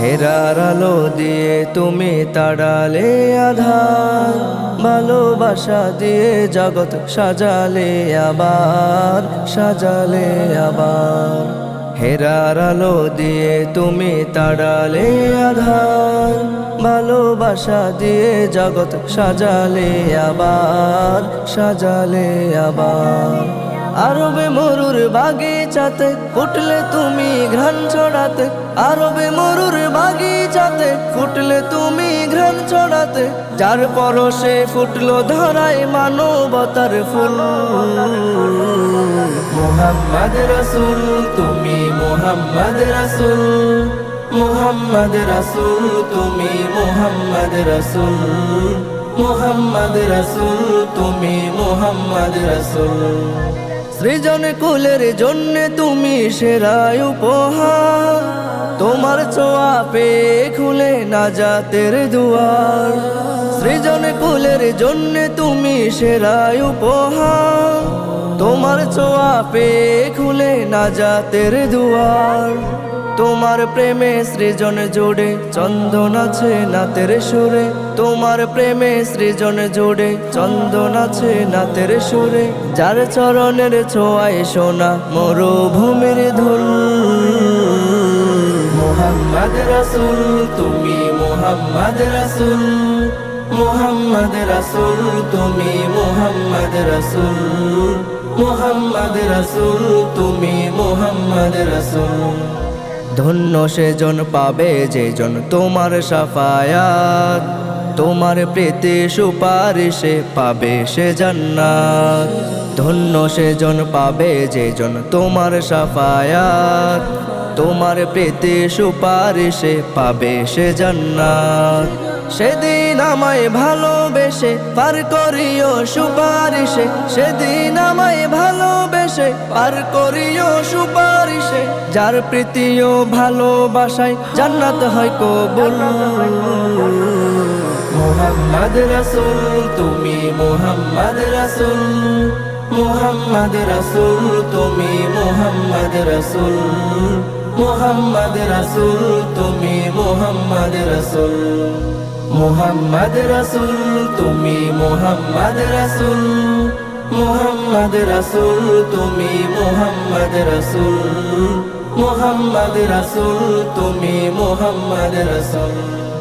হেরার আলো দিয়ে তুমি তাড়ালে আধা ভালোবাসা দিয়ে জগৎ সাজালে আবার সাজালে আবার। হেরার আলো দিয়ে তুমি তাড়ালে আধার, ভালোবাসা দিয়ে জগৎ সাজালে আবার সাজালে আবার। আরবে মরুর বাগিচাতে ফুটলে তুমি ঘ্রাণ ছড়াতে। আরবে মরুর বাগিচাতে ফুটলে তুমি ঘ্রাণ ছড়াতে। যার পরশে ফুটলো ধরায় মানবতার ফুল। মোহাম্মদ রসুল, তুমি মোহাম্মদ রসুল। মোহাম্মদ রসুল, তুমি মোহাম্মদ রসুল। মোহাম্মদ রসুল, তুমি মোহাম্মদ রসুল। সৃজন কুলের জন্য তুমি সেরাই উপহার। তোমার চোয়া পেয়ে খুলে না জাতের দুয়ার। সৃজন কুলের জন্য তুমি সেরাই উপহার। তোমার চোয়া পেয়ে খুলে না জাতের দুয়ার। তোমার প্রেমে সৃজন জোড়ে, চন্দন আছে নাতের সুরে। তোমার প্রেমে সৃজন জোড়ে, চন্দন আছে নাতের সুরে। যার চরণের ছোঁয়ায় সোনা মরুভূমির ধুল। মোহাম্মদ রসুল, তুমি মোহাম্মদ রসুল। মোহাম্মদ রসুল, তুমি মোহাম্মদ রসুল। মোহাম্মদ রসুল, তুমি মোহাম্মদ রসুল। ধন্য সেজন পাবে যেজন তোমার সাফায়াত। তোমার প্রীতি সুপারিশে পাবে সে জান্নাত। ধন্য সেজন পাবে যেজন তোমার সাফায়াত। তোমার প্রীতি সুপারিশে পাবে সে জান্নাত। সেদিন আমায় ভালোবেসে পার করিও সুপারিশে। সেদিন আমায় ভালোবেসে পার করিও সুপারিশে, যার প্রীতিও ভালোবাসায়, জান্নাত হয় কবুল। মোহাম্মদ রসুল, তুমি মোহাম্মদ রসুল। মোহাম্মদ রসুল, তুমি মোহাম্মদ রসুল। মোহাম্মদ রসুল, তুমি মোহাম্মদ রসুল। মোহাম্মদ রসুল, তুমি মোহাম্মদ রসুল। মোহাম্মদ রসুল তুমি মোহাম্মদ রসুল। মোহাম্মদ রসুল তুমি মোহাম্মদ রসুল।